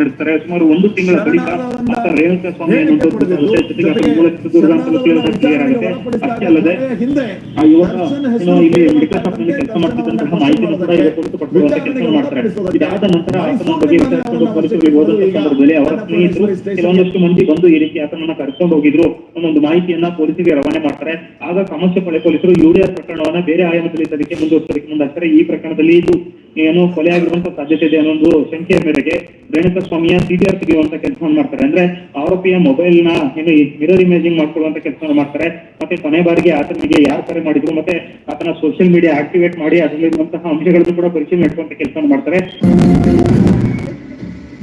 ನಡೆಸ್ತಾರೆ. ಸುಮಾರು ಒಂದು ತಿಂಗಳ ಬಳಿಕ ಮಾತ್ರ ರೇಣುಕಾ ಸ್ವಾಮಿ ಅನ್ನುವಂಥ ಒಬ್ಬ ಸಂಸ್ಥೆ ಜೊತೆಗೆ ಆತನ ಮೂಲ ಚಿತ್ರದುರ್ಗ ಅಂತ ಗೊತ್ತಿರೋದು ಕ್ಲಿಯರ್ ಆಗುತ್ತೆ ಅಷ್ಟೇ ಅಲ್ಲದೆ ಆ ಯುವಕ ಏನೋ ಇಲ್ಲಿ ಮೆಡಿಕಲ್ ಶಾಪ್ನಲ್ಲಿ ಕೆಲಸ ಮಾಡ್ತಿದ್ದಂತಹ ಮಾಹಿತಿಯನ್ನು ಕೂಡ ಈಗ ಕೊಡುತ್ತಪಡಿಸುವಂತ ಕೆಲಸ ಮಾಡ್ತಾರೆ. ಇದಾದ ನಂತರ ಆತನ ಬಗ್ಗೆ ವಿಚಾರಿಸಿಕೊಂಡು ಪೊಲೀಸರಿಗೆ ಹೋದಂತ ಸಂದರ್ಭದಲ್ಲಿ ಅವರ ಸ್ನೇಹಿತರು ಕೆಲವೊಂದಷ್ಟು ಮಂದಿ ಬಂದು ಈ ರೀತಿ ಆತನನ್ನ ಕರ್ಕೊಂಡು ಹೋಗಿದ್ರು. ಒಂದೊಂದು ಮಾಹಿತಿಯನ್ನ ಪೊಲೀಸರಿಗೆ ರವಾನೆ ಮಾಡ್ತಾರೆ. ಆಗ ಕಾಮರ್ಷಪಳ್ಳಿ ಪೊಲೀಸರು ಯುಡಿಆರ್ ಪ್ರಕರಣವನ್ನ ಬೇರೆ ಆಯಾಮದಲ್ಲಿ ತನಿಖೆ ಮುಂದುವರಿಸಲಿಕ್ಕೆ ಮುಂದಾಗ್ತಾರೆ. ಈ ಪ್ರಕರಣದಲ್ಲಿ ಇದು ಏನು ಕೊಲೆ ಆಗಿರುವಂತ ಸಾಧ್ಯತೆ ಇದೆ ಅನ್ನೋ ಶಂಕೆಯ ಮೇರೆಗೆ ರೇಣುಕ ಸ್ವಾಮಿಯ ಸಿಬಿಆರ್ ತೆಗೆಯುವಂತ ಕೆಲಸವನ್ನು ಮಾಡ್ತಾರೆ. ಅಂದ್ರೆ ಆರೋಪಿಯ ಮೊಬೈಲ್ನ ಏನು ಮಿರರ್ ಇಮೇಜಿಂಗ್ ಮಾಡ್ಕೊಳ್ಳುವಂತ ಕೆಲಸವನ್ನು ಮಾಡ್ತಾರೆ. ಮತ್ತೆ ಕೊನೆ ಬಾರಿಗೆ ಆತನಿಗೆ ಯಾರು ಕರೆ ಮಾಡಿದ್ರು, ಮತ್ತೆ ಆತನ ಸೋಷಿಯಲ್ ಮೀಡಿಯಾ ಆಕ್ಟಿವೇಟ್ ಮಾಡಿ ಅದರಲ್ಲಿರುವಂತಹ ಅಂಶಗಳನ್ನು ಕೂಡ ಪರಿಶೀಲನೆ ನಡೆಸುವಂತ ಕೆಲಸವನ್ನು ಮಾಡ್ತಾರೆ.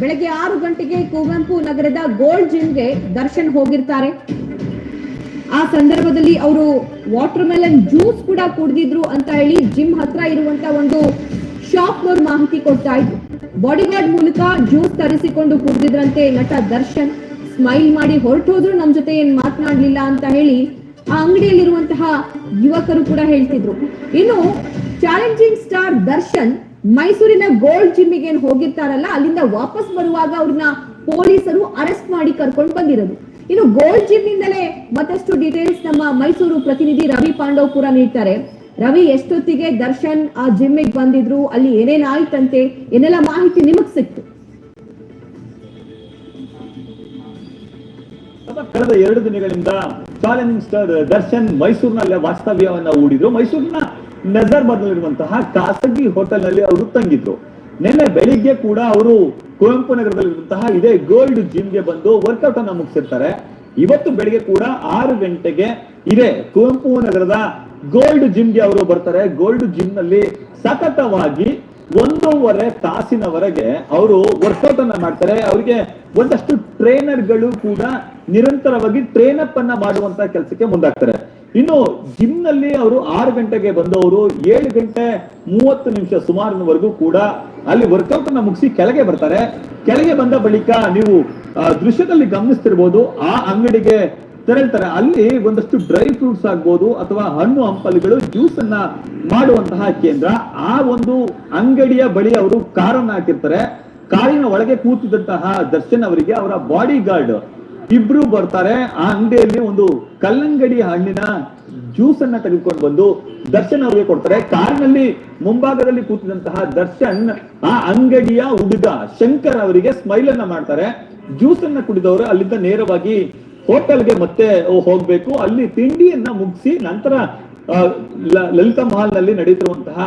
ಬೆಳಗ್ಗೆ ಆರು ಗಂಟೆಗೆ ಕುವೆಂಪು ನಗರದ ಗೋಲ್ಡ್ ಜಿಮ್ಗೆ ದರ್ಶನ್ ಹೋಗಿರ್ತಾರೆ. ಆ ಸಂದರ್ಭದಲ್ಲಿ ಅವರು ವಾಟರ್ ಮೆಲನ್ ಜ್ಯೂಸ್ ಕೂಡ ಕುಡಿದಿದ್ರು ಅಂತ ಹೇಳಿ ಜಿಮ್ ಹತ್ರ ಇರುವಂತ ಒಂದು ಶಾಪ್ ಫ್ಲೋರ್ ಮಾಹಿತಿ ಕೊಡ್ತಾ ಇದ್ರು. ಬಾಡಿಗಾರ್ಡ್ ಮೂಲಕ ಜ್ಯೂಸ್ ತರಿಸಿಕೊಂಡು ಕುಡಿದಿದ್ರಂತೆ ನಟ ದರ್ಶನ್. ಸ್ಮೈಲ್ ಮಾಡಿ ಹೊರಟೋದ್ರು ನಮ್ ಜೊತೆ ಏನ್ ಮಾತನಾಡ್ಲಿಲ್ಲ ಅಂತ ಹೇಳಿ ಆ ಅಂಗಡಿಯಲ್ಲಿರುವಂತಹ ಯುವಕರು ಕೂಡ ಹೇಳ್ತಿದ್ರು. ಇನ್ನು ಚಾಲೆಂಜಿಂಗ್ ಸ್ಟಾರ್ ದರ್ಶನ್ ಮೈಸೂರಿನ ಗೋಲ್ಡ್ ಜಿಮ್ಮಿಗೆ ಏನ್ ಹೋಗಿರ್ತಾರಲ್ಲ, ಅಲ್ಲಿಂದ ವಾಪಸ್ ಬರುವಾಗ ಅವ್ರನ್ನ ಪೊಲೀಸರು ಅರೆಸ್ಟ್ ಮಾಡಿ ಕರ್ಕೊಂಡು ಬಂದಿರೋದು. ಇನ್ನು ಗೋಲ್ಡ್ ಜಿಮ್ ನಿಂದಲೇ ಮತ್ತಷ್ಟು ಡೀಟೇಲ್ಸ್ ನಮ್ಮ ಮೈಸೂರು ಪ್ರತಿನಿಧಿ ರವಿ ಪಾಂಡವ್ ಕೂಡ ನೀಡ್ತಾರೆ. ರವಿ ಎಷ್ಟೊತ್ತಿಗೆ ದರ್ಶನ್ ಆ ಜಿಮ್ಮಿಗೆ ಬಂದಿದ್ರು, ಅಲ್ಲಿ ಏನೇನ್ ಆಯ್ತಂತೆ, ಏನೆಲ್ಲ ಮಾಹಿತಿ ನಿಮಗ್ ಸಿಕ್ತು? ಕಳೆದ ಎರಡು ದಿನಗಳಿಂದ ಚಾಲೆಂಜಿಂಗ್ ಸ್ಟಾರ್ ದರ್ಶನ್ ಮೈಸೂರಿನಲ್ಲೇ ವಾಸ್ತವ್ಯವನ್ನ ಹೂಡಿದ್ರು. ಮೈಸೂರಿನ ನಜರ್ಬಾದ್ನಲ್ಲಿರುವಂತಹ ಖಾಸಗಿ ಹೋಟೆಲ್ನಲ್ಲಿ ಅವರು ತಂಗಿದ್ರು. ನಿನ್ನೆ ಬೆಳಿಗ್ಗೆ ಕೂಡ ಅವರು ಕುವೆಂಪು ನಗರದಲ್ಲಿರುವಂತಹ ಇದೇ ಗೋಲ್ಡ್ ಜಿಮ್ಗೆ ಬಂದು ವರ್ಕೌಟ್ ಅನ್ನ ಮುಗಿಸಿರ್ತಾರೆ. ಇವತ್ತು ಬೆಳಿಗ್ಗೆ ಕೂಡ ಆರು ಗಂಟೆಗೆ ಇದೇ ಕುವೆಂಪು ನಗರದ ಗೋಲ್ಡ್ ಜಿಮ್ಗೆ ಅವರು ಬರ್ತಾರೆ. ಗೋಲ್ಡ್ ಜಿಮ್ನಲ್ಲಿ ಸತತವಾಗಿ ಒಂದೂವರೆ ತಾಸಿನವರೆಗೆ ಅವರು ವರ್ಕೌಟ್ ಅನ್ನ ಮಾಡ್ತಾರೆ. ಅವರಿಗೆ ಒಂದಷ್ಟು ಟ್ರೈನರ್ಗಳು ಕೂಡ ನಿರಂತರವಾಗಿ ಟ್ರೈನ್ ಅಪ್ ಅನ್ನ ಮಾಡುವಂತ ಕೆಲಸಕ್ಕೆ ಮುಂದಾಗ್ತಾರೆ. ಇನ್ನು ಜಿಮ್ನಲ್ಲಿ ಅವರು ಆರು ಗಂಟೆಗೆ ಬಂದವರು ಏಳು ಗಂಟೆ ಮೂವತ್ತು ನಿಮಿಷ ಸುಮಾರಿನವರೆಗೂ ಕೂಡ ಅಲ್ಲಿ ವರ್ಕೌಟ್ ಅನ್ನ ಮುಗಿಸಿ ಕೆಳಗೆ ಬರ್ತಾರೆ. ಕೆಳಗೆ ಬಂದ ಬಳಿಕ ನೀವು ದೃಶ್ಯದಲ್ಲಿ ಗಮನಿಸ್ತಿರ್ಬೋದು, ಆ ಅಂಗಡಿಗೆ ತೆರಳ್ತಾರೆ ಅಲ್ಲಿ ಒಂದಷ್ಟು ಡ್ರೈ ಫ್ರೂಟ್ಸ್ ಆಗ್ಬೋದು ಅಥವಾ ಹಣ್ಣು ಹಂಪಲುಗಳು ಜ್ಯೂಸ್ ಅನ್ನ ಮಾಡುವಂತಹ ಕೇಂದ್ರ. ಆ ಒಂದು ಅಂಗಡಿಯ ಬಳಿ ಅವರು ಕಾರನ್ನ ಹಾಕಿರ್ತಾರೆ. ಕಾರಿನ ಒಳಗೆ ಕೂತಿದ್ದಂತಹ ದರ್ಶನ್ ಅವರಿಗೆ ಅವರ ಬಾಡಿ ಗಾರ್ಡ್ ಇಬ್ರು ಬರ್ತಾರೆ. ಆ ಅಂಗಡಿಯಲ್ಲಿ ಒಂದು ಕಲ್ಲಂಗಡಿ ಹಣ್ಣಿನ ಜ್ಯೂಸ್ ಅನ್ನ ತೆಗೆದುಕೊಂಡು ಬಂದು ದರ್ಶನ್ ಅವರಿಗೆ ಕೊಡ್ತಾರೆ. ಕಾರಿನಲ್ಲಿ ಮುಂಭಾಗದಲ್ಲಿ ಕೂತಿದಂತಹ ದರ್ಶನ್ ಆ ಅಂಗಡಿಯ ಹುಡುಗ ಶಂಕರ್ ಅವರಿಗೆ ಸ್ಮೈಲ್ ಅನ್ನ ಮಾಡ್ತಾರೆ. ಜ್ಯೂಸ್ ಅನ್ನ ಕುಡಿದವರು ಅಲ್ಲಿಂದ ನೇರವಾಗಿ ಹೋಟೆಲ್ಗೆ ಮತ್ತೆ ಹೋಗ್ಬೇಕು. ಅಲ್ಲಿ ತಿಂಡಿಯನ್ನ ಮುಗಿಸಿ ನಂತರ ಲಲಿತಾ ಮಹಲ್ನಲ್ಲಿ ನಡೀತಿರುವಂತಹ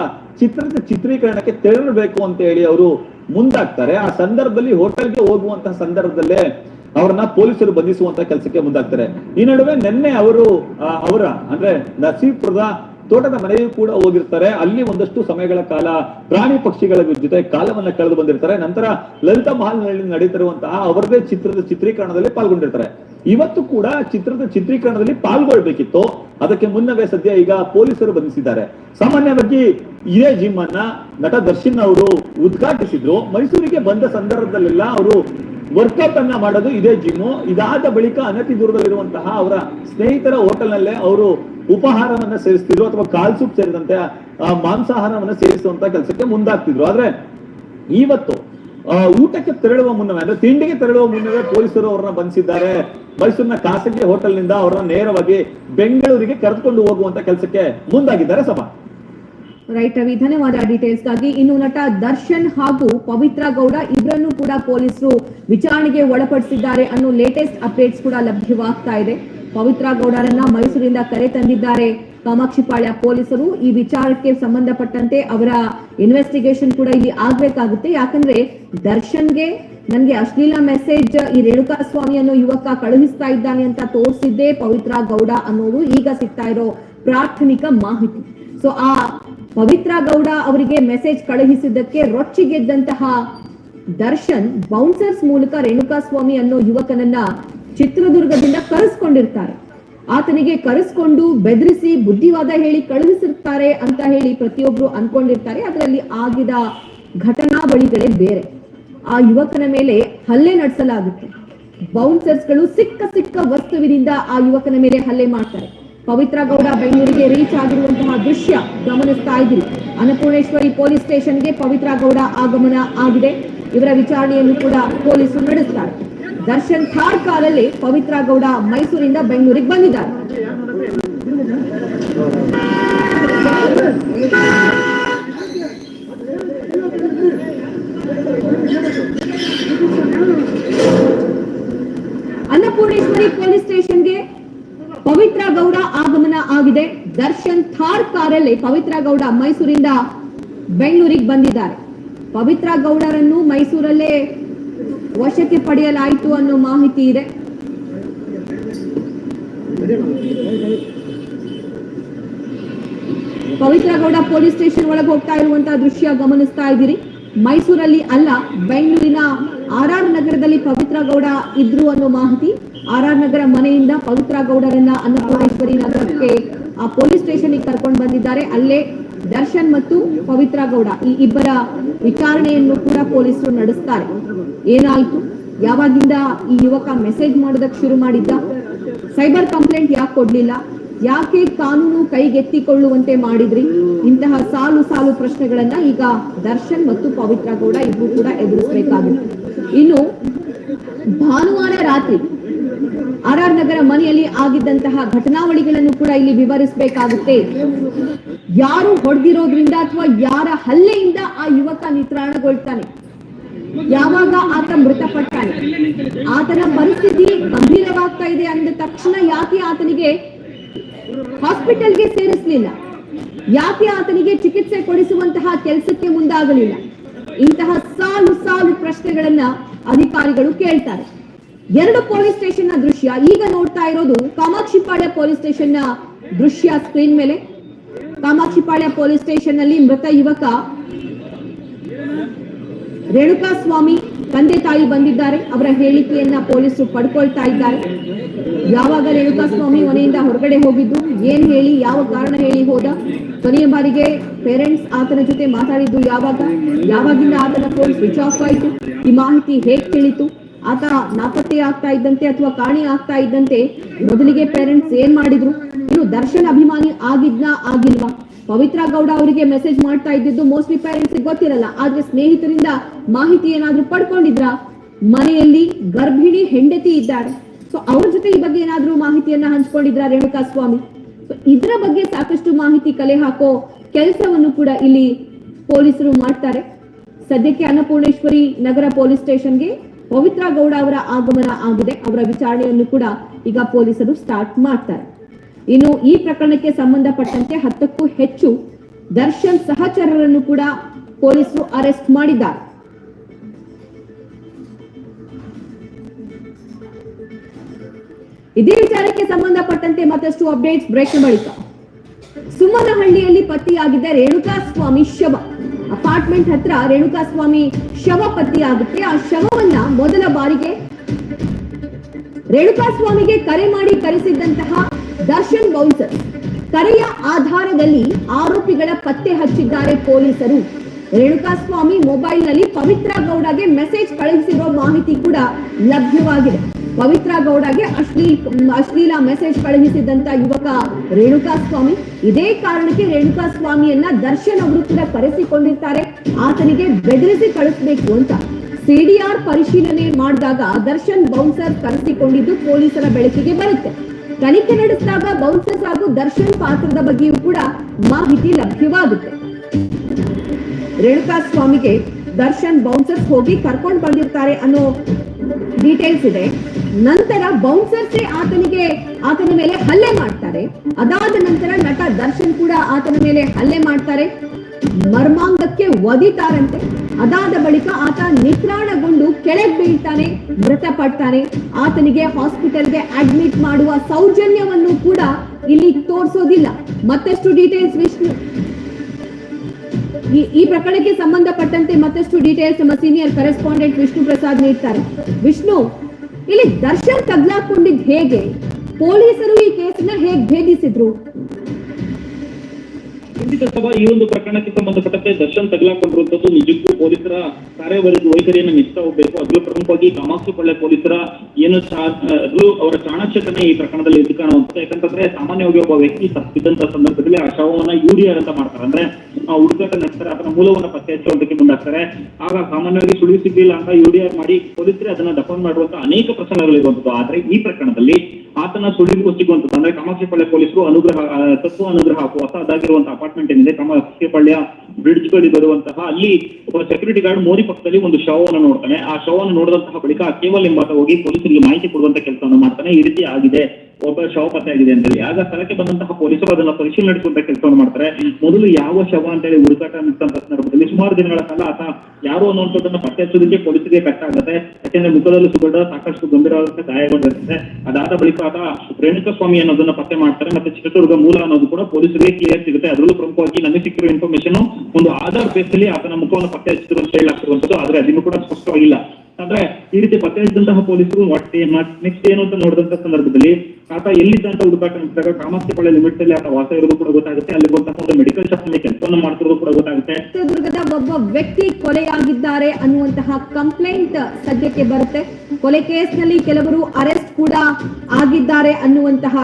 ಚಿತ್ರದ ಚಿತ್ರೀಕರಣಕ್ಕೆ ತೆರಳಬೇಕು ಅಂತ ಹೇಳಿ ಅವರು ಮುಂದಾಗ್ತಾರೆ. ಆ ಸಂದರ್ಭದಲ್ಲಿ ಹೋಟೆಲ್ಗೆ ಹೋಗುವಂತಹ ಸಂದರ್ಭದಲ್ಲೇ ಅವರನ್ನ ಪೊಲೀಸರು ಬಂಧಿಸುವಂತ ಕೆಲಸಕ್ಕೆ ಮುಂದಾಗ್ತಾರೆ. ಈ ನಡುವೆ ನಿನ್ನೆ ಅವರು ಅವರ, ಅಂದ್ರೆ ನಸೀಪುರದ ತೋಟದ ಮನೆಯೂ ಕೂಡ ಹೋಗಿರ್ತಾರೆ. ಅಲ್ಲಿ ಒಂದಷ್ಟು ಸಮಯಗಳ ಕಾಲ ಪ್ರಾಣಿ ಪಕ್ಷಿಗಳ ಜೊತೆ ಕಾಲವನ್ನ ಕಳೆದು ಬಂದಿರ್ತಾರೆ. ನಂತರ ಲಲಿತಾ ಮಹಲ್ನಲ್ಲಿ ನಡೀತಿರುವಂತಹ ಅವರದೇ ಚಿತ್ರದ ಚಿತ್ರೀಕರಣದಲ್ಲಿ ಪಾಲ್ಗೊಂಡಿರ್ತಾರೆ. ಇವತ್ತು ಕೂಡ ಚಿತ್ರದ ಚಿತ್ರೀಕರಣದಲ್ಲಿ ಪಾಲ್ಗೊಳ್ಬೇಕಿತ್ತು. ಅದಕ್ಕೆ ಮುನ್ನವೇ ಸದ್ಯ ಈಗ ಪೊಲೀಸರು ಬಂಧಿಸಿದ್ದಾರೆ. ಸಾಮಾನ್ಯವಾಗಿ ಇದೇ ಜಿಮ್ ಅನ್ನ ನಟ ದರ್ಶನ್ ಅವರು ಉದ್ಘಾಟಿಸಿದ್ರು. ಮೈಸೂರಿಗೆ ಬಂದ ಸಂದರ್ಭದಲ್ಲೆಲ್ಲ ಅವರು ವರ್ಕೌಟ್ ಅನ್ನ ಮಾಡೋದು ಇದೇ ಜಿಮ್ ಇದಾದ ಬಳಿಕ ಅನತಿ ದೂರದಲ್ಲಿರುವಂತಹ ಅವರ ಸ್ನೇಹಿತರ ಹೋಟೆಲ್ ನಲ್ಲೇ ಅವರು ಉಪಹಾರವನ್ನ ಸೇರಿಸ್ತಿದ್ರು ಅಥವಾ ಕಾಲ್ ಸೂಪ್ ಸೇರಿದಂತೆ ಮಾಂಸಾಹಾರವನ್ನ ಸೇರಿಸುವಂತ ಕೆಲಸಕ್ಕೆ ಮುಂದಾಗ್ತಿದ್ರು. ಆದ್ರೆ, ಇವತ್ತು ಊಟಕ್ಕೆ ತೆರಳುವ ಮುನ್ನವೇ, ಅಂದ್ರೆ ತಿಂಡಿಗೆ ತೆರಳುವ ಮುನ್ನವೇ ಪೊಲೀಸರು ಅವರನ್ನ ಬಂಧಿಸಿದ್ದಾರೆ. ಮೈಸೂರಿನ ಖಾಸಗಿ ಹೋಟೆಲ್ನಿಂದ ಅವರನ್ನ ನೇರವಾಗಿ ಬೆಂಗಳೂರಿಗೆ ಕರೆದುಕೊಂಡು ಹೋಗುವಂತ ಕೆಲಸಕ್ಕೆ ಮುಂದಾಗಿದ್ದಾರೆ ಸಭಾ. ರೈಟ್ ರವಿ ಧನ್ಯವಾದ ಡೀಟೇಲ್ಸ್ಗಾಗಿ ಇನ್ನು ನಟ ದರ್ಶನ್ ಹಾಗೂ ಪವಿತ್ರ ಗೌಡ ಇಬ್ಬರನ್ನು ಕೂಡ ಪೊಲೀಸರು ವಿಚಾರಣೆಗೆ ಒಳಪಡಿಸಿದ್ದಾರೆ ಅನ್ನೋ ಲೇಟೆಸ್ಟ್ ಅಪ್ಡೇಟ್ಸ್ ಕೂಡ ಲಭ್ಯವಾಗ್ತಾ ಇದೆ. ಪವಿತ್ರ ಗೌಡರನ್ನ ಮೈಸೂರಿಂದ ಕರೆ ತಂದಿದ್ದಾರೆ. ಕಾಮಾಕ್ಷಿಪಾಳ್ಯ ಪೊಲೀಸರು ಈ ವಿಚಾರಕ್ಕೆ ಸಂಬಂಧಪಟ್ಟಂತೆ ಅವರ ಇನ್ವೆಸ್ಟಿಗೇಷನ್ ಕೂಡ ಇಲ್ಲಿ ಆಗ್ಬೇಕಾಗುತ್ತೆ. ಯಾಕಂದ್ರೆ ದರ್ಶನ್ಗೆ ನನ್ಗೆ ಅಶ್ಲೀಲ ಮೆಸೇಜ್ ಈ ರೇಣುಕಾ ಸ್ವಾಮಿ ಅನ್ನೋ ಯುವಕ ಕಳುಹಿಸ್ತಾ ಇದ್ದಾನೆ ಅಂತ ತೋರಿಸಿದ್ದೆ ಪವಿತ್ರ ಗೌಡ ಅನ್ನೋದು ಈಗ ಸಿಗ್ತಾ ಇರೋ ಪ್ರಾಥಮಿಕ ಮಾಹಿತಿ. ಸೊ ಆ ಪವಿತ್ರ ಗೌಡ ಅವರಿಗೆ ಮೆಸೇಜ್ ಕಳುಹಿಸಿದ್ದಕ್ಕೆ ರೊಚ್ಚಿಗೆದ್ದಂತಹ ದರ್ಶನ್ ಬೌನ್ಸರ್ಸ್ ಮೂಲಕ ರೇಣುಕಾ ಸ್ವಾಮಿ ಅನ್ನೋ ಯುವಕನನ್ನ ಚಿತ್ರದುರ್ಗದಿಂದ ಕರೆಸ್ಕೊಂಡಿರ್ತಾರೆ. ಆತನಿಗೆ ಕರೆಸ್ಕೊಂಡು ಬೆದರಿಸಿ ಬುದ್ಧಿವಾದ ಹೇಳಿ ಕಳುಹಿಸಿರ್ತಾರೆ ಅಂತ ಹೇಳಿ ಪ್ರತಿಯೊಬ್ರು ಅನ್ಕೊಂಡಿರ್ತಾರೆ. ಅದರಲ್ಲಿ ಆಗಿದ ಘಟನಾವಳಿಗಳೇ ಬೇರೆ. ಆ ಯುವಕನ ಮೇಲೆ ಹಲ್ಲೆ ನಡೆಸಲಾಗುತ್ತೆ. ಬೌನ್ಸರ್ಸ್ಗಳು ಸಿಕ್ಕ ಸಿಕ್ಕ ವಸ್ತುವಿನಿಂದ ಆ ಯುವಕನ ಮೇಲೆ ಹಲ್ಲೆ ಮಾಡ್ತಾರೆ. ಪವಿತ್ರ ಗೌಡ ಬೆಂಗಳೂರಿಗೆ ರೀಚ್ ಆಗಿರುವಂತಹ ದೃಶ್ಯ ಗಮನಿಸ್ತಾ ಇದ್ರು ಅನ್ನಪೂರ್ಣೇಶ್ವರಿ ಪೊಲೀಸ್ ಸ್ಟೇಷನ್ಗೆ ಪವಿತ್ರ ಗೌಡ ಆಗಮನ ಆಗಿದೆ. ಇವರ ವಿಚಾರಣೆಯನ್ನು ಕೂಡ ಪೊಲೀಸರು ನಡೆಸ್ತಾರೆ. ದರ್ಶನ್ ಥಾರ್ ಕಾರಲ್ಲಿ ಪವಿತ್ರ ಗೌಡ ಮೈಸೂರಿಂದ ಬೆಂಗಳೂರಿಗೆ ಬಂದಿದ್ದಾರೆ. ಅನ್ನಪೂರ್ಣೇಶ್ವರಿ ಪೊಲೀಸ್ ಸ್ಟೇಷನ್ಗೆ ಪವಿತ್ರ ಗೌಡ ಆಗಮನ ಆಗಿದೆ. ದರ್ಶನ್ ಥಾರ್ ಕಾರಲ್ಲಿ ಪವಿತ್ರ ಗೌಡ ಮೈಸೂರಿಂದ ಬೆಂಗಳೂರಿಗೆ ಬಂದಿದ್ದಾರೆ. ಪವಿತ್ರ ಗೌಡರನ್ನು ಮೈಸೂರಲ್ಲೇ ವಶಕ್ಕೆ ಪಡೆಯಲಾಯಿತು ಅನ್ನೋ ಮಾಹಿತಿ ಇದೆ. ಪವಿತ್ರಗೌಡ ಪೊಲೀಸ್ ಸ್ಟೇಷನ್ ಒಳಗೆ ಹೋಗ್ತಾ ಇರುವಂತಹ ದೃಶ್ಯ ಗಮನಿಸ್ತಾ ಇದ್ದೀರಿ. ಮೈಸೂರಲ್ಲಿ ಅಲ್ಲ, ಬೆಂಗಳೂರಿನ ಆರ್ ಆರ್ ನಗರದಲ್ಲಿ ಪವಿತ್ರ ಗೌಡ ಇದ್ರು ಅನ್ನೋ ಮಾಹಿತಿ. ಆರ್ ಆರ್ ನಗರ ಮನೆಯಿಂದ ಪವಿತ್ರ ಗೌಡರನ್ನ ಅನ್ನಪೂರ್ಣೇಶ್ವರಿ ನಗರಕ್ಕೆ ಆ ಪೊಲೀಸ್ ಸ್ಟೇಷನ್ಗೆ ಕರ್ಕೊಂಡು ಬಂದಿದ್ದಾರೆ. ಅಲ್ಲೇ ದರ್ಶನ್ ಮತ್ತು ಪವಿತ್ರ ಗೌಡ ಈ ಇಬ್ಬರ ವಿಚಾರಣೆಯನ್ನು ಕೂಡ ಪೊಲೀಸರು ನಡೆಸ್ತಾರೆ. ಏನಾಯ್ತು? ಯಾವಾಗಿಂದ ಈ ಯುವಕ ಮೆಸೇಜ್ ಮಾಡೋದಕ್ಕೆ ಶುರು ಮಾಡಿದ್ದ? ಸೈಬರ್ ಕಂಪ್ಲೇಂಟ್ ಯಾಕೆ ಕೊಡ್ಲಿಲ್ಲ? ಯಾಕೆ ಕಾನೂನು ಕೈಗೆತ್ತಿಕೊಳ್ಳುವಂತೆ ಮಾಡಿದ್ರಿ? ಇಂತಹ ಸಾಲು ಸಾಲು ಪ್ರಶ್ನೆಗಳನ್ನ ಈಗ ದರ್ಶನ್ ಮತ್ತು ಪವಿತ್ರ ಗೌಡ ಇಬ್ರು ಕೂಡ ಎದುರಿಸಬೇಕಾಗಿದೆ ಇನ್ನು ಭಾನುವಾರ ರಾತ್ರಿ ಆರ್ ಆರ್ ನಗರ ಮನೆಯಲ್ಲಿ ಆಗಿದ್ದಂತಹ ಘಟನಾವಳಿಗಳನ್ನು ಕೂಡ ಇಲ್ಲಿ ವಿವರಿಸಬೇಕಾಗುತ್ತೆ. ಯಾರು ಹೊಡೆದಿರೋದ್ರಿಂದ ಅಥವಾ ಯಾರ ಹಲ್ಲೆಯಿಂದ ಆ ಯುವಕ ನಿತ್ರಾಣಗೊಳ್ತಾನೆ? ಯಾವಾಗ ಆತ ಮೃತಪಟ್ಟಾನೆ? ಆತನ ಪರಿಸ್ಥಿತಿ ಗಂಭೀರವಾಗ್ತಾ ಇದೆ ಅಂದ ತಕ್ಷಣ ಯಾಕೆ ಆತನಿಗೆ ಹಾಸ್ಪಿಟಲ್ಗೆ ಸೇರಿಸಲಿಲ್ಲ? ಯಾಕೆ ಆತನಿಗೆ ಚಿಕಿತ್ಸೆ ಕೊಡಿಸುವಂತಹ ಕೆಲಸಕ್ಕೆ ಮುಂದಾಗಲಿಲ್ಲ? ಇಂತಹ ಸಾಲು ಸಾಲು ಪ್ರಶ್ನೆಗಳನ್ನ ಅಧಿಕಾರಿಗಳು ಕೇಳ್ತಾರೆ. ಎರಡು ಪೊಲೀಸ್ ಸ್ಟೇಷನ್ನ ದೃಶ್ಯ. ಈಗ ನೋಡ್ತಾ ಇರೋದು ಕಾಮಾಕ್ಷಿಪಾಳ್ಯ ಪೊಲೀಸ್ ಸ್ಟೇಷನ್ನ ದೃಶ್ಯ ಸ್ಕ್ರೀನ್ ಮೇಲೆ. ಕಾಮಾಕ್ಷಿಪಾಳ್ಯ ಪೊಲೀಸ್ ಸ್ಟೇಷನ್ನಲ್ಲಿ ಮೃತ ಯುವಕ ರೇಣುಕಾ ಸ್ವಾಮಿ ತಂದೆ ತಾಯಿ ಬಂದಿದ್ದಾರೆ. ಅವರ ಹೇಳಿಕೆಯನ್ನ ಪೊಲೀಸರು ಪಡ್ಕೊಳ್ತಾ ಇದ್ದಾರೆ. ಯಾವಾಗ ರೇಣುಕಾ ಸ್ವಾಮಿ ಮನೆಯಿಂದ ಹೊರಗಡೆ ಹೋಗಿದ್ದು, ಏನ್ ಹೇಳಿ, ಯಾವ ಕಾರಣ ಹೇಳಿ ಹೋದ? ಕೊನೆಯ ಬಾರಿಗೆ ಪೇರೆಂಟ್ಸ್ ಆತನ ಜೊತೆ ಮಾತಾಡಿದ್ದು ಯಾವಾಗ? ಯಾವಾಗಿಂದ ಆತನ ಫೋನ್ ಸ್ವಿಚ್ ಆಫ್ ಆಯಿತು ಈ ಮಾಹಿತಿ ಹೇಗೆ ತಿಳಿತು? ಆತ ನಾಪತ್ತೆ ಆಗ್ತಾ ಇದ್ದಂತೆ ಅಥವಾ ಕಾಣಿ ಆಗ್ತಾ ಇದ್ದಂತೆ ಮೊದಲಿಗೆ ಪೇರೆಂಟ್ಸ್ ಏನ್ ಮಾಡಿದ್ರು? ಇನ್ನು ದರ್ಶನ್ ಅಭಿಮಾನಿ ಆಗಿದ್ನಾ ಆಗಿಲ್ವಾ? ಪವಿತ್ರ ಗೌಡ ಅವರಿಗೆ ಮೆಸೇಜ್ ಮಾಡ್ತಾ ಇದ್ದಿದ್ದು ಮೋಸ್ಟ್ಲಿ ಪೇರೆಂಟ್ಸ್ ಗೊತ್ತಿರಲ್ಲ. ಆದ್ರೆ ಸ್ನೇಹಿತರಿಂದ ಮಾಹಿತಿ ಏನಾದ್ರೂ ಪಡ್ಕೊಂಡಿದ್ರ? ಮನೆಯಲ್ಲಿ ಗರ್ಭಿಣಿ ಹೆಂಡತಿ ಇದ್ದಾರೆ ಸೊ ಅವ್ರ ಜೊತೆ ಈ ಬಗ್ಗೆ ಏನಾದ್ರೂ ಮಾಹಿತಿಯನ್ನ ಹಂಚ್ಕೊಂಡಿದ್ರ ರೇಣುಕಾ ಸ್ವಾಮಿ? ಇದರ ಬಗ್ಗೆ ಸಾಕಷ್ಟು ಮಾಹಿತಿ ಕಲೆ ಹಾಕೋ ಕೆಲಸವನ್ನು ಕೂಡ ಇಲ್ಲಿ ಪೊಲೀಸರು ಮಾಡ್ತಾರೆ. ಸದ್ಯಕ್ಕೆ ಅನ್ನಪೂರ್ಣೇಶ್ವರಿ ನಗರ ಪೊಲೀಸ್ ಸ್ಟೇಷನ್ಗೆ ಪವಿತ್ರ ಗೌಡ ಅವರ ಆಗಮನ ಆಗಿದೆ. ಅವರ ವಿಚಾರಣೆಯನ್ನು ಕೂಡ ಈಗ ಪೊಲೀಸರು ಸ್ಟಾರ್ಟ್ ಮಾಡ್ತಾರೆ. ಇನ್ನು ಈ ಪ್ರಕರಣಕ್ಕೆ ಸಂಬಂಧಪಟ್ಟಂತೆ ಹತ್ತಕ್ಕೂ ಹೆಚ್ಚು ದರ್ಶನ್ ಸಹಚರರನ್ನು ಕೂಡ ಪೊಲೀಸರು ಅರೆಸ್ಟ್ ಮಾಡಿದ್ದಾರೆ. ಇದೇ ವಿಚಾರಕ್ಕೆ ಸಂಬಂಧಪಟ್ಟಂತೆ ಮತ್ತಷ್ಟು ಅಪ್ಡೇಟ್ಸ್ ಬ್ರೇಕ್ ಬಳಿಕ. ಸುಮ್ಮನಹಳ್ಳಿಯಲ್ಲಿ ಪತ್ತೆಯಾಗಿದ್ದ ರೇಣುಕಾ ಸ್ವಾಮಿ ಶವ. ಅಪಾರ್ಟ್ಮೆಂಟ್ ಹತ್ರ ರೇಣುಕಾ ಸ್ವಾಮಿ ಶವ ಪತ್ತೆಯಾಗುತ್ತೆ ಆ ಶವವನ್ನ ಮೊದಲ ಬಾರಿಗೆ ರೇಣುಕಾ ಸ್ವಾಮಿಗೆ ಕರೆ ಮಾಡಿ ಕರೆಸಿದ್ದಂತಹ ದರ್ಶನ್ ಬೌನ್ಸರ್ ಕರೆಯ ಆಧಾರದಲ್ಲಿ ಆರೋಪಿಗಳ ಪತ್ತೆ ಹಚ್ಚಿದ್ದಾರೆ ಪೊಲೀಸರು. ರೇಣುಕಾ ಸ್ವಾಮಿ ಮೊಬೈಲ್ನಲ್ಲಿ ಪವಿತ್ರ ಗೌಡಗೆ ಮೆಸೇಜ್ ಕಳುಹಿಸಿರೋ ಮಾಹಿತಿ ಕೂಡ ಲಭ್ಯವಾಗಿದೆ. ಪವಿತ್ರ ಗೌಡಗೆ ಅಶ್ಲೀಲ್ ಅಶ್ಲೀಲ ಮೆಸೇಜ್ ಕಳುಹಿಸಿದಂತ ಯುವಕ ರೇಣುಕಾ ಸ್ವಾಮಿ. ಇದೇ ಕಾರಣಕ್ಕೆ ರೇಣುಕಾ ಸ್ವಾಮಿಯನ್ನ ದರ್ಶನ ವೃತ್ತಿನ ಕೂಡ ಕರೆಸಿಕೊಂಡಿರ್ತಾರೆ. ಆತನಿಗೆ ಬೆದರಿಸಿ ಕಳಿಸ್ಬೇಕು ಅಂತ. ಸಿಡಿಆರ್ ಪರಿಶೀಲನೆ ಮಾಡಿದಾಗ ದರ್ಶನ್ ಬೌನ್ಸರ್ ಕರೆಸಿಕೊಂಡಿದ್ದು ಪೊಲೀಸರ ಬೆಳಕಿಗೆ ಬರುತ್ತೆ. ತನಿಖೆ ನಡೆಸಿದಾಗ ಬೌನ್ಸರ್ ಹಾಗೂ ದರ್ಶನ್ ಪಾತ್ರದ ಬಗ್ಗೆಯೂ ಕೂಡ ಮಾಹಿತಿ ಲಭ್ಯವಾಗುತ್ತೆ. ರೇಣುಕಾ ಸ್ವಾಮಿಗೆ ದರ್ಶನ್ ಬೌನ್ಸರ್ಸ್ ಹೋಗಿ ಕರ್ಕೊಂಡು ಬಂದಿರ್ತಾರೆ ಅನ್ನೋ ಡೀಟೇಲ್ಸ್ ಇದೆ. ನಂತರ ಬೌನ್ಸರ್ಸೇ ಆತನಿಗೆ, ಆತನ ಮೇಲೆ ಹಲ್ಲೆ ಮಾಡ್ತಾರೆ. ಅದಾದ ನಂತರ ನಟ ದರ್ಶನ್ ಕೂಡ ಆತನ ಮೇಲೆ ಹಲ್ಲೆ ಮಾಡ್ತಾರೆ. ಮರ್ಮಾಂಗಕ್ಕೆ ಒದಿತಾರಂತೆ. ಅದಾದ ಬಳಿಕ ಆತ ನಿತ್ರಾಣಗೊಂಡು ಕೆಳಗೆ ಬೀಳ್ತಾನೆ, ಮೃತಪಡ್ತಾನೆ. ಆತನಿಗೆ ಹಾಸ್ಪಿಟಲ್ಗೆ ಅಡ್ಮಿಟ್ ಮಾಡುವ ಸೌಜನ್ಯವನ್ನು ಕೂಡ ಇಲ್ಲಿ ತೋರಿಸೋದಿಲ್ಲ. ಮತ್ತಷ್ಟು ಡೀಟೇಲ್ಸ್ ವಿಷ್ಣು. ಈ ಪ್ರಕರಣಕ್ಕೆ ಸಂಬಂಧಪಟ್ಟಂತೆ ಮತ್ತಷ್ಟು ಡೀಟೇಲ್ಸ್ ನಮ್ಮ ಸೀನಿಯರ್ ಕರೆಸ್ಪಾಂಡೆಂಟ್ ವಿಷ್ಣು ಪ್ರಸಾದ್ ನೀಡ್ತಾರೆ. ವಿಷ್ಣು ಇಲ್ಲಿ ದರ್ಶನ್ ತಗ್ಲಾಕೊಂಡಿದ್ ಹೇಗೆ? ಪೊಲೀಸರು ಈ ಕೇಸನ್ನ ಹೇಗೆ ಭೇದಿಸಿದ್ರು? ಖಂಡಿತ ಸಭಾ ಈ ಒಂದು ಪ್ರಕರಣಕ್ಕೆ ಸಂಬಂಧಪಟ್ಟಂತೆ ದರ್ಶನ್ ತಗಲಾಕೊಂಡಿರುವಂತದ್ದು ನಿಜಕ್ಕೂ ಪೊಲೀಸರ ಕಾರ್ಯವೈಖರಿ ವೈಖರಿಯನ್ನು ಮೆಚ್ಚುತ್ತಾ ಹೋಗ್ಬೇಕು. ಅದರಲ್ಲೂ ಪ್ರಮುಖವಾಗಿ ಕಾಮಾಕ್ಷಿಪಳ್ಳಿ ಪೊಲೀಸರ ಏನು ಅವರ ಚಾಣಾಕ್ಷತನೆ ಈ ಪ್ರಕರಣದಲ್ಲಿ ಎದ್ದು ಕಾಣುವಂತ ಯಾಕಂತಂದ್ರೆ ಸಾಮಾನ್ಯವಾಗಿ ಒಬ್ಬ ವ್ಯಕ್ತಿ ಸತ್ತಿದ್ದಂತ ಸಂದರ್ಭದಲ್ಲಿ ಆ ಶವವನ್ನ ಯೂರಿಯರ್ ಅಂತ ಮಾಡ್ತಾರೆ. ಅಂದ್ರೆ ಆ, ಹುಡುಕಾಟ ನಡೆಸ್ತಾರೆ. ಅದರ ಮೂಲವನ್ನು ಪತ್ತೆ ಹಚ್ಚುವಂತಕ್ಕೆ ಮುಂದಾಗ್ತಾರೆ. ಆಗ ಸಾಮಾನ್ಯವಾಗಿ ಸುಳಿವು ಸಿಗ್ಲಿಲ್ಲ ಅಂತ ಯುಡಿಆರ್ ಮಾಡಿ ಪೊಲೀಸರೇ ಅದನ್ನ ಡಫೌನ್ ಮಾಡುವಂತ ಅನೇಕ ಪ್ರಕರಣಗಳಿರುವಂತದ್ದು ಆದ್ರೆ ಈ ಪ್ರಕರಣದಲ್ಲಿ ಆತನ ಸುಳಿವು ಸಿಗುವಂತದ್ದು ಅಂದ್ರೆ ಕಾಮಾಕ್ಷಿಪಾಳ್ಯ ಪೊಲೀಸರು ಅನುಗ್ರಹ ತತ್ವ ಅನುಗ್ರಹ ಹೊಸದಾಗಿರುವಂತಹ ಅಪಾರ್ಟ್ಮೆಂಟ್ ಏನಿದೆ ಕಾಮಾಕ್ಷಿಪಾಳ್ಯ ಬ್ರಿಡ್ಜ್ ಬಳಿ ಬರುವಂತಹ ಅಲ್ಲಿ ಒಬ್ಬ ಸೆಕ್ಯೂರಿಟಿ ಗಾರ್ಡ್ ಮೋರಿ ಪಕ್ಕದಲ್ಲಿ ಒಂದು ಶವವನ್ನು ನೋಡ್ತಾನೆ. ಆ ಶವವನ್ನು ನೋಡಿದಂತಹ ಬಳಿಕ ಕೇವಲ್ ಎಂಬಾತ ಹೋಗಿ ಪೊಲೀಸರಿಗೆ ಮಾಹಿತಿ ಕೊಡುವಂತ ಕೆಲಸವನ್ನು ಮಾಡ್ತಾನೆ. ಈ ರೀತಿ ಆಗಿದೆ. ಒಬ್ಬ ಶವ ಪತ್ತೆ ಆಗಿದೆ ಅಂತ ಹೇಳಿ ಆಗ ಸ್ಥಳಕ್ಕೆ ಬಂದಂತಹ ಪೊಲೀಸರು ಅದನ್ನ ಪರಿಶೀಲನೆ ನಡೆಸುವಂತ ಕೆಲಸವನ್ನು ಮಾಡ್ತಾರೆ. ಮೊದಲು ಯಾವ ಶವ ಅಂತ ಹೇಳಿ ಹುಡುಕಾಟ ಸಂದರ್ಭದಲ್ಲಿ ಸುಮಾರು ದಿನಗಳ ಕಾಲ ಆತ ಯಾರು ಅನ್ನುವಂಥದ್ದನ್ನ ಪತ್ತೆ ಹಚ್ಚೋದಕ್ಕೆ ಪೊಲೀಸರಿಗೆ ಕಷ್ಟ ಆಗುತ್ತೆ ಯಾಕೆಂದ್ರೆ ಮುಖದಲ್ಲಿ ಸುಗಡ ಸಾಕಷ್ಟು ಗಂಭೀರವಾದ ಗಾಯಗೊಂಡಿರುತ್ತೆ. ಅದಾದ ಬಳಿಕ ಆತ ರೇಣುಕಾ ಸ್ವಾಮಿ ಅನ್ನೋದನ್ನ ಪತ್ತೆ ಮಾಡ್ತಾರೆ. ಮತ್ತೆ ಚಿತ್ರದುರ್ಗ ಮೂಲ ಅನ್ನೋದು ಕೂಡ ಪೊಲೀಸರಿಗೆ ಕ್ಲಿಯರ್ ಸಿಗುತ್ತೆ. ಅದರಲ್ಲೂ ಪ್ರಮುಖವಾಗಿ ನಮಗೆ ಸಿಕ್ಕಿರುವ ಇನ್ಫಾರ್ಮೇಶನ್ ಒಂದು ಆಧಾರ್ ಬೇಸ್ ಅಲ್ಲಿ ಆತನ ಮುಖವನ್ನು ಪತ್ತೆ ಹಚ್ಚಿದ್ರು ಅಂತ ಹೇಳಲಾಗ್ತಿರುವಂತದ್ದು ಆದ್ರೆ ಅದನ್ನು ಕೂಡ ಸ್ಪಷ್ಟವಾಗಿಲ್ಲ. ಅಂದ್ರೆ ಈ ರೀತಿ ಪತ್ತೆ ಹಚ್ಚಿದಂತಹ ಪೊಲೀಸರು ಮತ್ತೆ ನೆಕ್ಸ್ಟ್ ಏನು ಅಂತ ನೋಡಿದಂತ ಸಂದರ್ಭದಲ್ಲಿ ಆತ ಎಲ್ಲಿದ್ದ ಅಂತ ಹುಡುಕಾಟ ನಡೆಸಿದಾಗ ಕಾಮಾಕ್ಷಿಪಾಳ್ಯ ಲಿಮಿಟ್ ಅಲ್ಲಿ ಆತ ವಾಸ ಇರೋದು ಕೂಡ ಗೊತ್ತಾಗುತ್ತೆ. ಅಲ್ಲಿ ಒಂದು ಮೆಡಿಕಲ್ ಶಾಪ್ನಲ್ಲಿ ಕೆಲಸವನ್ನು ಮಾಡ್ತಿರೋದು ಕೂಡ ಗೊತ್ತಾಗುತ್ತೆ. ಚಿತ್ರದುರ್ಗದ ಒಬ್ಬ ವ್ಯಕ್ತಿ ಕೊಲೆಯಾಗಿದ್ದಾರೆ ಅನ್ನುವಂತಹ ಕಂಪ್ಲೇಂಟ್ ಸದ್ಯಕ್ಕೆ ಬರುತ್ತೆ. ಕೊಲೆ ಕೇಸ್ನಲ್ಲಿ ಕೆಲವರು ಅರೆಸ್ಟ್ ಕೂಡ ಆಗಿದ್ದಾರೆ ಅನ್ನುವಂತಹ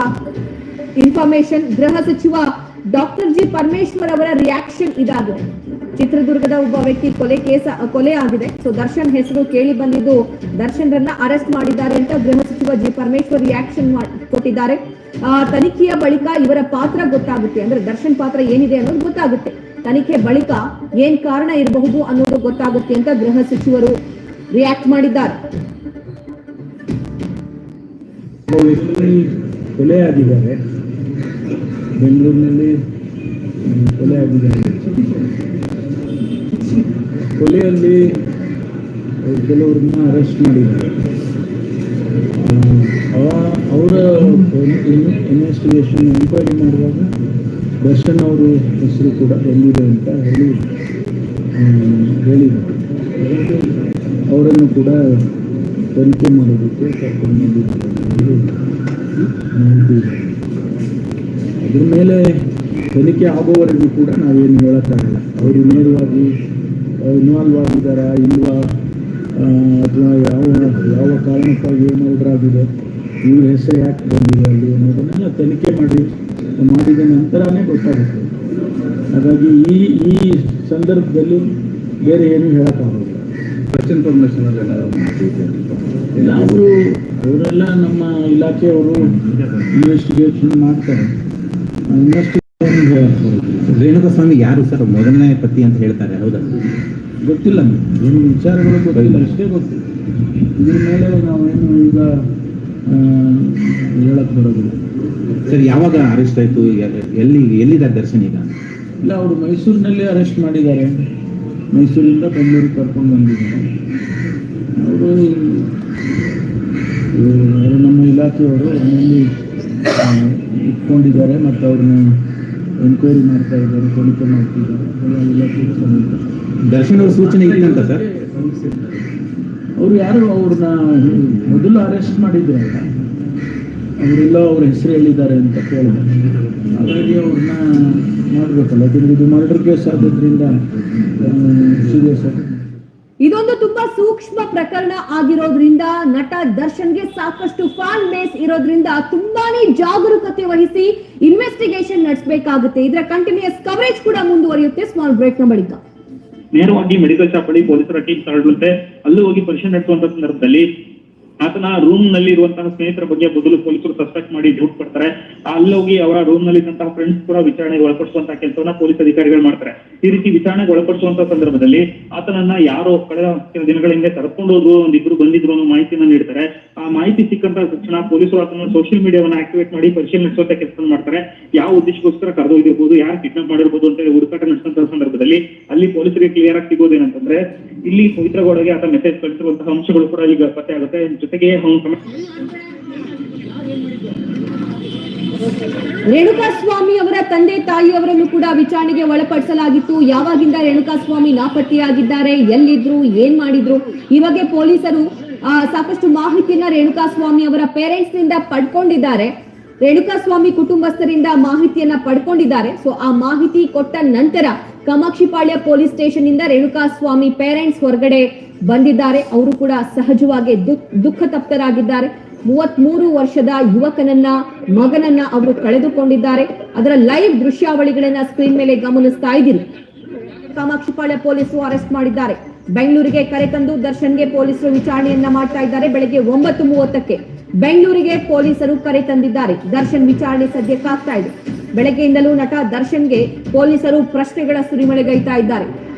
ಇನ್ಫಾರ್ಮೇಶನ್ ಗೃಹ ಸಚಿವ ಡಾಕ್ಟರ್ ಜಿ ಪರಮೇಶ್ವರ್ ಅವರ ರಿಯಾಕ್ಷನ್ ಇದಾಗಿದೆ. ಚಿತ್ರದುರ್ಗದ ಒಬ್ಬ ವ್ಯಕ್ತಿ ಕೊಲೆ ಕೇಸ, ಕೊಲೆ ಆಗಿದೆ. ಸೊ ದರ್ಶನ್ ಹೆಸರು ಕೇಳಿ ಬಂದಿದ್ದು ದರ್ಶನ್ ರನ್ನ ಅರೆಸ್ಟ್ ಮಾಡಿದ್ದಾರೆ ಅಂತ ಗೃಹ ಸಚಿವ ಜಿ ಪರಮೇಶ್ವರ್ ರಿಯಾಕ್ಷನ್ ಕೊಟ್ಟಿದ್ದಾರೆ. ತನಿಖೆಯ ಬಳಿಕ ಇವರ ಪಾತ್ರ ಗೊತ್ತಾಗುತ್ತೆ. ಅಂದ್ರೆ ದರ್ಶನ್ ಪಾತ್ರ ಏನಿದೆ ಅನ್ನೋದು ಗೊತ್ತಾಗುತ್ತೆ. ತನಿಖೆ ಬಳಿಕ ಏನ್ ಕಾರಣ ಇರಬಹುದು ಅನ್ನೋದು ಗೊತ್ತಾಗುತ್ತೆ ಅಂತ ಗೃಹ ಸಚಿವರು ರಿಯಾಕ್ಟ್ ಮಾಡಿದ್ದಾರೆ. ಕೊಲೆ ಆಗಿದ್ದಾರೆ. ಬೆಂಗಳೂರಿನಲ್ಲಿ ಕೊಲೆ ಆಗಿದೆ. ಕೊಲೆಯಲ್ಲಿ ಕೆಲವ್ರನ್ನ ಅರೆಸ್ಟ್ ಮಾಡಿದ್ದಾರೆ. ಅವರ ಇನ್ವೆಸ್ಟಿಗೇಷನ್ ಎನ್ಕ್ವೈರಿ ಮಾಡುವಾಗ ದರ್ಶನ್ ಅವರು ಹೆಸರು ಕೂಡ ಬಂದಿದೆ ಅಂತ ಹೇಳಿ ಹೇಳಿದರು ಅವರನ್ನು ಕೂಡ ತನಿಖೆ ಮಾಡೋದಕ್ಕೆ ಕರ್ಕೊಂಡು ಮಾಹಿತಿ ಇದೆ. ಅದ್ರ ಮೇಲೆ ತನಿಖೆ ಆಗೋವರೆಗೂ ಕೂಡ ನಾವೇನು ಹೇಳೋಕ್ಕಾಗಲ್ಲ. ಅವರು ನೇರವಾಗಿ ಇನ್ವಾಲ್ವ್ ಆಗಿದ್ದಾರಾ ಇಲ್ವಾ ಅಥವಾ ಯಾವ ಯಾವ ಕಾರಣಕ್ಕಾಗಿ ಏನು ಆಗಿದೆ ಇವ್ರ ಹೆಸರು ಯಾಕೆ ಬಂದಿದೆ ಅಲ್ಲಿ ಅನ್ನೋದನ್ನೆಲ್ಲ ತನಿಖೆ ಮಾಡಿ ಮಾಡಿದ ನಂತರನೇ ಗೊತ್ತಾಗುತ್ತೆ. ಹಾಗಾಗಿ ಈ ಈ ಸಂದರ್ಭದಲ್ಲಿ ಬೇರೆ ಏನು ಹೇಳೋಕ್ಕಾಗಲ್ಲ ಫಸ್ಟ್ ಇನ್ಫಾರ್ಮೇಷನ್ ಅವರು ಅವರೆಲ್ಲ ನಮ್ಮ ಇಲಾಖೆಯವರು ಇನ್ವೆಸ್ಟಿಗೇಷನ್ ಮಾಡ್ತಾರೆ. ಇನ್ವೆಸ್ಟಿಗೇಷನ್ ಹೇಳಕ್ಕೆ ರೇಣುಕಾ ಸ್ವಾಮಿ ಯಾರು ಸರ್? ಮೊದಲನೇ ಪತಿ ಅಂತ ಹೇಳ್ತಾರೆ ಹೌದಾ? ಗೊತ್ತಿಲ್ಲ ನಿಮ್ಮ ಏನು ವಿಚಾರಗಳು ಗೊತ್ತಿಲ್ಲ ಅಷ್ಟೇ ಗೊತ್ತಿಲ್ಲ. ಇದ್ರ ಮೇಲೆ ನಾವೇನು ಈಗ ಹೇಳಕ್ ಬರೋದಿಲ್ಲ. ಸರ್ ಯಾವಾಗ ಅರೆಸ್ಟ್ ಆಯ್ತು? ಎಲ್ಲಿ ಎಲ್ಲಿದ್ದಾರೆ ದರ್ಶನ್ ಈಗ? ಇಲ್ಲ ಅವರು ಮೈಸೂರಿನಲ್ಲಿ ಅರೆಸ್ಟ್ ಮಾಡಿದ್ದಾರೆ. ಮೈಸೂರಿಂದ ಬೆಂಗಳೂರಿಗೆ ಕರ್ಕೊಂಡು ಬಂದಿದ್ದಾರೆ. ಅವರು ನಮ್ಮ ಇಲಾಖೆಯವರು ಮನೆಯಲ್ಲಿ ಇಟ್ಕೊಂಡಿದ್ದಾರೆ ಮತ್ತು ಅವ್ರನ್ನ ಎನ್ಕ್ವೈರಿ ಮಾಡ್ತಾ ಇದ್ದಾರೆ ತನಿಖೆ ಮಾಡ್ತಿದ್ದಾರೆ ದರ್ಶನ ಅವ್ರ ಸೂಚನೆ ಇಲ್ಲಂತ ಸರ್? ಅವ್ರು ಯಾರು ಅವ್ರನ್ನ ಮೊದಲು ಅರೆಸ್ಟ್ ಮಾಡಿದ್ರಲ್ಲ ಅವರೆಲ್ಲ ಅವ್ರ ಹೆಸರು ಹೇಳಿದ್ದಾರೆ ಅಂತ ಕೇಳಿದೆ. ಹಾಗಾಗಿ ಅವ್ರನ್ನ ಮಾಡಬೇಕಲ್ಲ. ಯಾಕಂದ್ರೆ ಇದು ಮರ್ಡರ್ ಕೇಸ್ ಆಗೋದ್ರಿಂದ ಸೀರಿಯಸ್ ಆಗಿ ಇದೊಂದು ತುಂಬಾ ಸೂಕ್ಷ್ಮ ಪ್ರಕರಣ ಆಗಿರೋದ್ರಿಂದ ನಟ ದರ್ಶನ್ಗೆ ಸಾಕಷ್ಟು ಫ್ಯಾನ್ ಬೇಸ್ ಇರೋದ್ರಿಂದ ತುಂಬಾನೇ ಜಾಗರೂಕತೆ ವಹಿಸಿ ಇನ್ವೆಸ್ಟಿಗೇಷನ್ ನಡೆಸಬೇಕಾಗುತ್ತೆ. ಇದರ ಕಂಟಿನ್ಯೂಸ್ ಕವರೇಜ್ ಕೂಡ ಮುಂದುವರಿಯುತ್ತೆ ಸ್ಮಾಲ್ ಬ್ರೇಕ್ನ ಬಳಿಕ. ನೇರವಾಗಿ ಮೆಡಿಕಲ್ ಶಾಪ್ ಬಳಿ ಪೊಲೀಸರ ಟೀಮ್ ತಗೊಳ್ಳುತ್ತೆ ಅಲ್ಲೂ ಹೋಗಿ ಪರಿಶೀಲನೆ ನಡೆಸುವಂತ ಸಂದರ್ಭದಲ್ಲಿ ಆತನ ರೂಮ್ನಲ್ಲಿ ಇರುವಂತಹ ಸ್ನೇಹಿತರ ಬಗ್ಗೆ ಮೊದಲು ಪೊಲೀಸರು ಸಸ್ಪೆಕ್ಟ್ ಮಾಡಿ ಡೌಟ್ ಕೊಡ್ತಾರೆ. ಅಲ್ಲೋಗಿ ಅವರ ರೂಮ್ನಲ್ಲಿ ಇದ್ದಂತಹ ಫ್ರೆಂಡ್ಸ್ ಕೂಡ ವಿಚಾರಣೆಗೆ ಒಳಪಡಿಸುವಂತಹ ಕೆಲಸವನ್ನ ಪೊಲೀಸ್ ಅಧಿಕಾರಿಗಳು ಮಾಡ್ತಾರೆ. ಈ ರೀತಿ ವಿಚಾರಣೆಗೆ ಒಳಪಡಿಸುವಂತಹ ಸಂದರ್ಭದಲ್ಲಿ ಆತನನ್ನ ಯಾರೋ ಕಳೆದ ಕೆಲ ದಿನಗಳ ಹಿಂದೆ ಕರ್ಕೊಂಡು ಹೋದ್ರು, ಒಂದಿಬ್ರು ಬಂದಿದ್ರು ಅನ್ನೋ ಮಾಹಿತಿಯನ್ನ ನೀಡ್ತಾರೆ. ಆ ಮಾಹಿತಿ ಸಿಕ್ಕಂತ ತಕ್ಷಣ ಪೊಲೀಸರು ಆತನ ಸೋಷಿಯಲ್ ಮೀಡಿಯಾವನ್ನ ಆಕ್ಟಿವೇಟ್ ಮಾಡಿ ಪರಿಶೀಲನೆ ನಡೆಸುವಂತ ಕೆಲಸ ಮಾಡ್ತಾರೆ. ಯಾವ ಉದ್ದೇಶಕ್ಕೋಸ್ಕರ ಕರೆದೊಯ್ದಿರ್ಬೋದು, ಯಾರು ಕಿಡ್ನಾಪ್ ಮಾಡಿರ್ಬೋದು ಅಂತ ಹೇಳಿ ಹುಡುಕಾಟ ನಡೆಸಿದಂತಹ ಸಂದರ್ಭದಲ್ಲಿ ಅಲ್ಲಿ ಪೊಲೀಸರಿಗೆ ಕ್ಲಿಯರ್ ಆಗಿ ಸಿಗೋದೇನಂತಂದ್ರೆ, ಇಲ್ಲಿ ಪವಿತ್ರಗೌಡಗೆ ಆತ ಮೆಸೇಜ್ ಕಳಿಸಿರುವಂತಹ ಅಂಶಗಳು ಕೂಡ ಈಗ ಪತ್ತೆ ಆಗುತ್ತೆ. ಜೊತೆಗೆ ಅವ್ನು ಸಮ- ರೇಣುಕಾ ಸ್ವಾಮಿ ಅವರ ತಂದೆ ತಾಯಿಯವರನ್ನು ಕೂಡ ವಿಚಾರಣೆಗೆ ಒಳಪಡಿಸಲಾಗಿತ್ತು. ಯಾವಾಗಿಂದ ರೇಣುಕಾ ಸ್ವಾಮಿ ನಾಪತ್ತೆಯಾಗಿದ್ದಾರೆ ಎಲ್ಲಿದ್ರು ಏನ್ ಮಾಡಿದ್ರು ಬಗ್ಗೆ ಪೊಲೀಸರು ಆ, ಸಾಕಷ್ಟು ಮಾಹಿತಿಯನ್ನ ರೇಣುಕಾ ಸ್ವಾಮಿ ಅವರ ಪೇರೆಂಟ್ಸ್ನಿಂದ ಪಡ್ಕೊಂಡಿದ್ದಾರೆ. ರೇಣುಕಾಸ್ವಾಮಿ ಕುಟುಂಬಸ್ಥರಿಂದ ಮಾಹಿತಿಯನ್ನ ಪಡ್ಕೊಂಡಿದ್ದಾರೆ. ಸೊ ಆ ಮಾಹಿತಿ ಕೊಟ್ಟ ನಂತರ ಕಾಮಾಕ್ಷಿಪಾಳ್ಯ ಪೊಲೀಸ್ ಸ್ಟೇಷನ್ ಇಂದ ರೇಣುಕಾ ಸ್ವಾಮಿ ಪೇರೆಂಟ್ಸ್ ಹೊರಗಡೆ ಬಂದಿದ್ದಾರೆ. ಅವರು ಕೂಡ ಸಹಜವಾಗಿ ದುಃಖ ತಪ್ತರಾಗಿದ್ದಾರೆ ತಪ್ತರಾಗಿದ್ದಾರೆ ಮೂವತ್ಮೂರು ವರ್ಷದ ಯುವಕನನ್ನ, ಮಗನನ್ನ ಅವರು ಕಳೆದುಕೊಂಡಿದ್ದಾರೆ. ಅದರ ಲೈವ್ ದೃಶ್ಯಾವಳಿಗಳನ್ನ ಸ್ಕ್ರೀನ್ ಮೇಲೆ ಗಮನಿಸ್ತಾ ಇದ್ದೀರಿ. ಕಾಮಾಕ್ಷಿಪಾಳ್ಯ ಪೊಲೀಸರು ಅರೆಸ್ಟ್ ಮಾಡಿದ್ದಾರೆ. ಬೆಂಗಳೂರಿಗೆ ಕರೆತಂದು ದರ್ಶನ್ಗೆ ಪೊಲೀಸರು ವಿಚಾರಣೆಯನ್ನ ಮಾಡ್ತಾ ಇದ್ದಾರೆ. ಬೆಳಗ್ಗೆ ಒಂಬತ್ತು ಮೂವತ್ತಕ್ಕೆ ಬೆಂಗಳೂರಿಗೆ ಪೊಲೀಸರು ಕರೆ ತಂದಿದ್ದಾರೆ. ದರ್ಶನ್ ವಿಚಾರಣೆ ಸದ್ಯಕ್ಕಾಗ್ತಾ ಇದೆ. ಬೆಳಗ್ಗೆಯಿಂದಲೂ ನಟ ದರ್ಶನ್ಗೆ ಪೊಲೀಸರು ಪ್ರಶ್ನೆಗಳ ಸುರಿಮಳೆಗೈತಾ ಇದ್ದಾರೆ.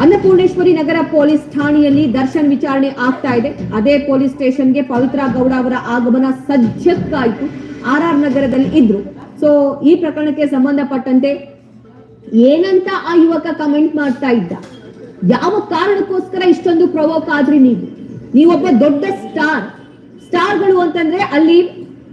ಅನ್ನಪೂರ್ಣೇಶ್ವರಿ ನಗರ ಪೊಲೀಸ್ ಠಾಣೆಯಲ್ಲಿ ದರ್ಶನ್ ವಿಚಾರಣೆ ಆಗ್ತಾ ಇದೆ. ಅದೇ ಪೊಲೀಸ್ ಸ್ಟೇಷನ್ಗೆ ಪವಿತ್ರ ಗೌಡ ಅವರ ಆಗಮನ ಸದ್ಯಕ್ಕಾಯ್ತು. ಆರ್ ಆರ್ ನಗರದಲ್ಲಿ ಇದ್ರು. ಸೊ ಈ ಪ್ರಕರಣಕ್ಕೆ ಸಂಬಂಧಪಟ್ಟಂತೆ ಏನಂತ ಆ ಯುವಕ ಕಮೆಂಟ್ ಮಾಡ್ತಾ ಇದ್ದ? ಯಾವ ಕಾರಣಕ್ಕೋಸ್ಕರ ಇಷ್ಟೊಂದು ಪ್ರವೋಕ್ ಆದ್ರಿ ನೀವು? ನೀವೊಬ್ಬ ದೊಡ್ಡ ಸ್ಟಾರ್ ಸ್ಟಾರ್ಗಳು ಅಂತಂದ್ರೆ ಅಲ್ಲಿ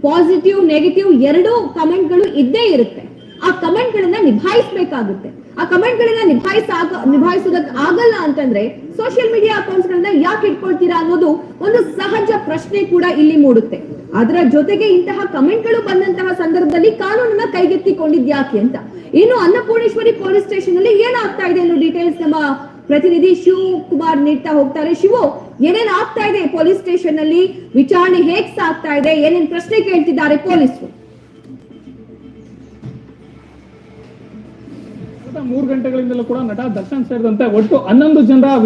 ಪಾಸಿಟಿವ್ ನೆಗೆಟಿವ್ ಎರಡೂ ಕಮೆಂಟ್ಗಳು ಇದ್ದೇ ಇರುತ್ತೆ. ಆ ಕಮೆಂಟ್ಗಳನ್ನ ನಿಭಾಯಿಸಬೇಕಾಗುತ್ತೆ. ಆ ಕಮೆಂಟ್ ಗಳನ್ನ ನಿಭಾಯಿಸ ನಿಭಾಯಿಸೋದಕ್ ಆಗಲ್ಲ ಅಂತಂದ್ರೆ ಸೋಷಿಯಲ್ ಮೀಡಿಯಾ ಅಕೌಂಟ್ಸ್ ಗಳನ್ನ ಯಾಕೆ ಇಟ್ಕೊಳ್ತೀರಾ ಅನ್ನೋದು ಒಂದು ಸಹಜ ಪ್ರಶ್ನೆ ಕೂಡ ಇಲ್ಲಿ ಮೂಡುತ್ತೆ. ಅದರ ಜೊತೆಗೆ ಇಂತಹ ಕಮೆಂಟ್ಗಳು ಬಂದಂತಹ ಸಂದರ್ಭದಲ್ಲಿ ಕಾನೂನನ್ನ ಕೈಗೆತ್ತಿಕೊಂಡಿದ್ಯಾಕೆ ಅಂತ. ಇನ್ನು ಅನ್ನಪೂರ್ಣೇಶ್ವರಿ ಪೊಲೀಸ್ ಸ್ಟೇಷನ್ ಅಲ್ಲಿ ಏನಾಗ್ತಾ ಇದೆ ಅನ್ನೋ ಡೀಟೇಲ್ಸ್ ನಮ್ಮ ಪ್ರತಿನಿಧಿ ಶಿವ್ ಕುಮಾರ್ ನೀಡ್ತಾ ಹೋಗ್ತಾರೆ. ಶಿವು, ಏನೇನ್ ಆಗ್ತಾ ಇದೆ ಪೊಲೀಸ್ ಸ್ಟೇಷನ್ ಅಲ್ಲಿ ವಿಚಾರಣೆ ಹೇಗ್ ಸಾಗ್ತಾ ಇದೆ? ಏನೇನ್ ಪ್ರಶ್ನೆ ಕೇಳ್ತಿದ್ದಾರೆ ಪೊಲೀಸರು? ಮೂರು ಗಂಟೆಗಳಿಂದಲೂ ಕೂಡ ನಟ ದರ್ಶನ್ ಸೇರಿದಂತೆ ಒಟ್ಟು ಹನ್ನೊಂದು ಜನರ